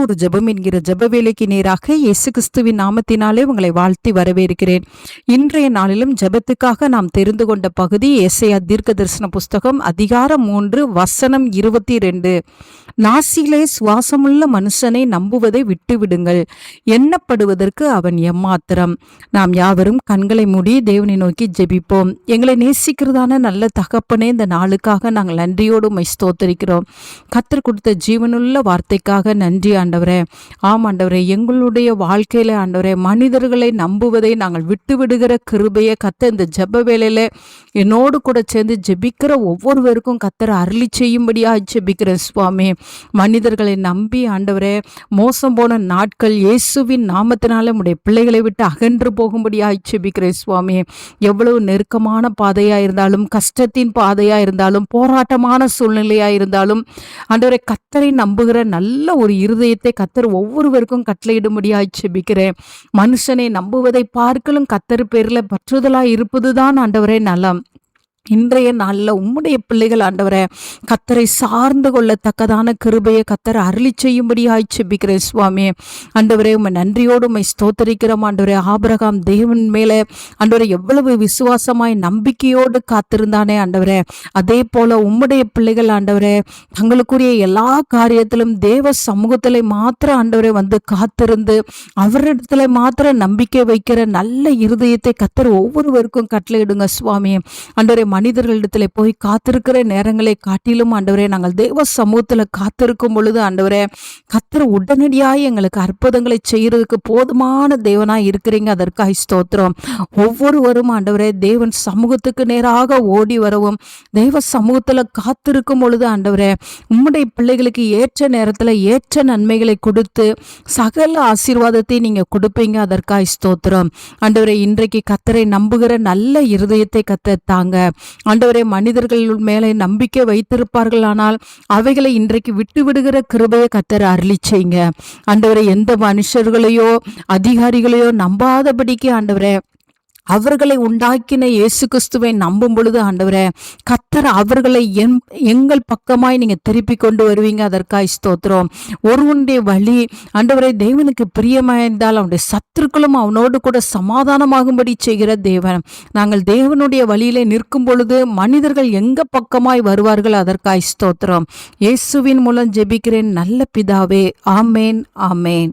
ஒரு ஜெபம் என்கிற ஜெப வேலைக்கு நேராக இயேசு கிறிஸ்துவின் நாமத்தினாலே உங்களை வாழ்த்தி வரவேற்கிறேன். இன்றைய நாளிலும் ஜெபத்துக்காக நாம் தெரிந்து கொண்ட பகுதி ஏசையா தீர்க்க தரிசன புஸ்தகம் அதிகாரம் மூன்று வசனம் இருபத்தி ரெண்டு. நாசிலே சுவாசமுள்ள மனுஷனை நம்புவதை விட்டுவிடுங்கள். எண்ணப்படுவதற்கு அவன் எம்மாத்திரம். நாம் யாவரும் கண்களை மூடி தேவனை நோக்கி ஜெபிப்போம். எங்களை நேசிக்கிறதான நல்ல தகப்பனே இந்த நாளுக்காக நாங்கள் நன்றியோடு மைஸ்தோத்தரிக்கிறோம் ஸ்தோத்தரிக்கிறோம். கத்தர் கொடுத்த ஜீவனுள்ள வார்த்தைக்காக நன்றி ஆண்டவரே. ஆம் ஆண்டவரே எங்களுடைய வாழ்க்கையில ஆண்டவரே மனிதர்களை நம்புவதை நாங்கள் விட்டு விடுகிற கிருபையை கத்த இந்த ஜெப வேலையில என்னோடு கூட சேர்ந்து ஜெபிக்கிற ஒவ்வொருவருக்கும் கத்தர் அருளி செய்யும்படியாக ஜெபிக்கிறேன் சுவாமி. மனிதர்களை நம்பி ஆண்டவரே மோசம் போன நாட்கள் இயேசுவின் நாமத்தினால உடைய பிள்ளைகளை விட்டு அகன்று போகும்படியாக ஜெபிக்கிறேன் சுவாமி. எவ்வளவு நெருக்கமான பாதையா இருந்தாலும் கஷ்டத்தின் பாதையா இருந்தாலும் போராட்டமான சூழ்நிலையா இருந்தாலும் ஆண்டவரை கத்தரை நம்புகிற நல்ல ஒரு இருதயத்தை கத்தர் ஒவ்வொருவருக்கும் கட்டளையிடும்படியாக ஜெபிக்கிறேன். மனுஷனை நம்புவதை பார்க்கலும் கத்தர் பேரில் பற்றுதலாக இருப்பதுதான் ஆண்டவரே நலம். இன்றைய நாளில் உம்முடைய பிள்ளைகள் ஆண்டவரை கத்தரை சார்ந்து கொள்ளத்தக்கதான கிருபையை கத்தரை அருளி செய்யும்படியாய் செபிக்கிறேன் சுவாமி. ஆண்டவரே உண்மை நன்றியோடு உண்மை ஸ்தோத்தரிக்கிறோம் ஆண்டவரே. ஆபிரகாம் தேவன் மேலே ஆண்டவரை எவ்வளவு விசுவாசமாய் நம்பிக்கையோடு காத்திருந்தானே ஆண்டவரே. அதே போல உம்முடைய பிள்ளைகள் ஆண்டவரே தங்களுக்குரிய எல்லா காரியத்திலும் தேவ சமூகத்தில் மாத்திர ஆண்டவரை வந்து காத்திருந்து அவரிடத்துல மாத்திர நம்பிக்கை வைக்கிற நல்ல இருதயத்தை கத்தர் ஒவ்வொருவருக்கும் கட்டளையிடுங்க சுவாமி. ஆண்டவரை மனிதர்களிடத்துல போய் காத்திருக்கிற நேரங்களை காட்டிலும் ஆண்டவரே நாங்கள் தெய்வ சமூகத்துல காத்திருக்கும் பொழுது ஆண்டவரே கத்திர உடனடியாக எங்களுக்கு அற்புதங்களை செய்யறதுக்கு போதுமான தேவனாய் இருக்கிறீங்க. அதற்காக ஸ்தோத்திரம். ஒவ்வொருவரும் ஆண்டவரே தேவன் சமூகத்துக்கு நேராக ஓடி வரவும் தெய்வ சமூகத்துல காத்திருக்கும் பொழுது ஆண்டவரே உம்முடைய பிள்ளைகளுக்கு ஏற்ற நேரத்துல ஏற்ற நன்மைகளை கொடுத்து சகல ஆசீர்வாதத்தை நீங்க கொடுப்பீங்க. அதற்காக ஸ்தோத்திரம். ஆண்டவரே இன்றைக்கு கத்தரை நம்புகிற நல்ல இருதயத்தை கத்த தாங்க. ஆண்டவரே மனிதர்கள் மேலே நம்பிக்கை வைத்திருப்பார்களானால் அவைகளை இன்றைக்கு விட்டு விடுகிற கிருபையை கத்தர் அருளி செய்யுங்க. ஆண்டவரை எந்த மனுஷர்களையோ அதிகாரிகளையோ நம்பாதபடிக்கு ஆண்டவரே அவர்களை உண்டாக்கின இயேசு கிறிஸ்துவை நம்பும் பொழுது ஆண்டவரே கத்தர் அவர்களை என் எங்கள் பக்கமாய் நீங்க திருப்பி கொண்டு வருவீங்க. அதற்காய் ஸ்தோத்திரம். ஒருவனுடைய வழி ஆண்டவரை தேவனுக்கு பிரியமாயிருந்தால் அவனுடைய சத்துருக்களும் அவனோடு கூட சமாதானமாகும்படி செய்கிற தேவன். நாங்கள் தேவனுடைய வழியிலே நிற்கும் பொழுது மனிதர்கள் எங்க பக்கமாய் வருவார்கள்? அதற்காய் ஸ்தோத்திரம். இயேசுவின் மூலம் ஜெபிக்கிறேன். நல்ல பிதாவே. ஆமேன் ஆமேன்.